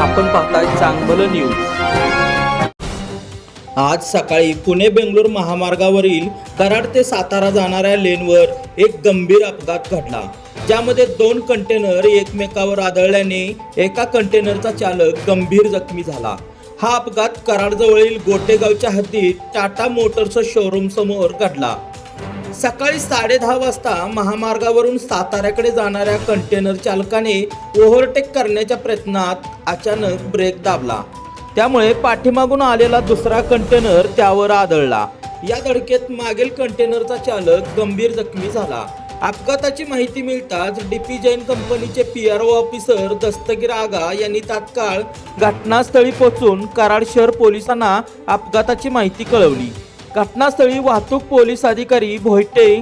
आपण पाहताय चांगलं न्यूज आज सकाळी पुणे बेंगलोर महामार्गावरील कराड ते सातारा जाणाऱ्या लेनवर एक गंभीर अपघात घडला. ज्यामध्ये दोन कंटेनर एकमेकावर आदळल्याने एका कंटेनरचा चालक गंभीर जखमी झाला. हा अपघात कराडजवळील गोटेगावच्या हद्दीत टाटा मोटर्स शोरूम समोर घडला. सकाळी साडेदहा वाजता महामार्गावरून साताऱ्याकडे जाणाऱ्या कंटेनर चालकाने ओव्हरटेक करण्याच्या प्रयत्नात अचानक ब्रेक दाबला. त्यामुळे पाठीमागून आलेला दुसरा कंटेनर त्यावर आदळला. या धडकेत मागील कंटेनरचा चालक गंभीर जखमी झाला. अपघाताची माहिती मिळताच डीपी जैन कंपनीचे P R O officer Dastagir Aga यांनी तात्काळ घटनास्थळी पोहोचून कराड शहर पोलिसांना अपघाताची माहिती कळवली. घटनास्थळी वाहतूक पोलीस अधिकारी भोयटे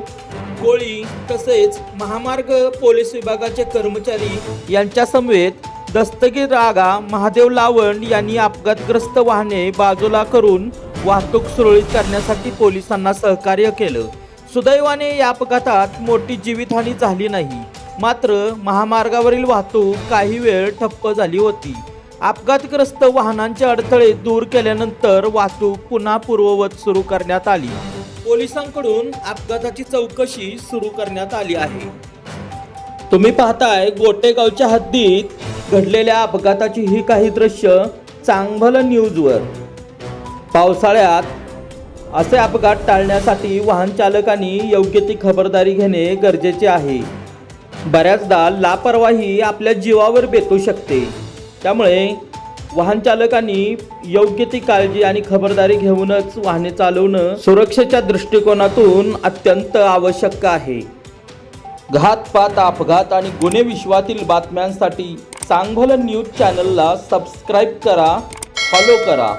कोळी तसेच महामार्ग पोलीस विभागाचे कर्मचारी यांच्या समवेत दस्तगीर रागा महादेव लावण यांनी अपघातग्रस्त वाहने बाजूला करून वाहतूक सुरळीत करण्यासाठी पोलिसांना सहकार्य केलं. सुदैवाने या अपघातात मोठी जीवितहानी झाली नाही. मात्र महामार्गावरील वाहतूक काही वेळ ठप्प झाली होती. अपघातग्रस्त वाहनांचे अडथळे दूर केल्यानंतर वाहतूक पुन्हा पूर्ववत सुरू करण्यात आली. पोलिसांकडून अपघाताची चौकशी सुरू करण्यात आली आहे. तुम्ही पाहताय गोटेगावच्या हद्दीत घडलेल्या अपघाताची ही काही दृश्य चांगभलं न्यूजवर. पावसाळ्यात असे अपघात टाळण्यासाठी वाहन चालकांनी योग्य ती खबरदारी घेणे गरजेचे आहे. बऱ्याचदा लापरवाही आपल्या जीवावर बेतू शकते. त्यामुळे वाहन चालकांनी योग्य ती काळजी आणि खबरदारी घेऊनच वाहने चालवणं सुरक्षेच्या दृष्टिकोनातून अत्यंत आवश्यक आहे. घातपात अपघात आणि गुन्हे विश्वातील बातम्यांसाठी चांगभल न्यूज चॅनलला सबस्क्राईब करा फॉलो करा.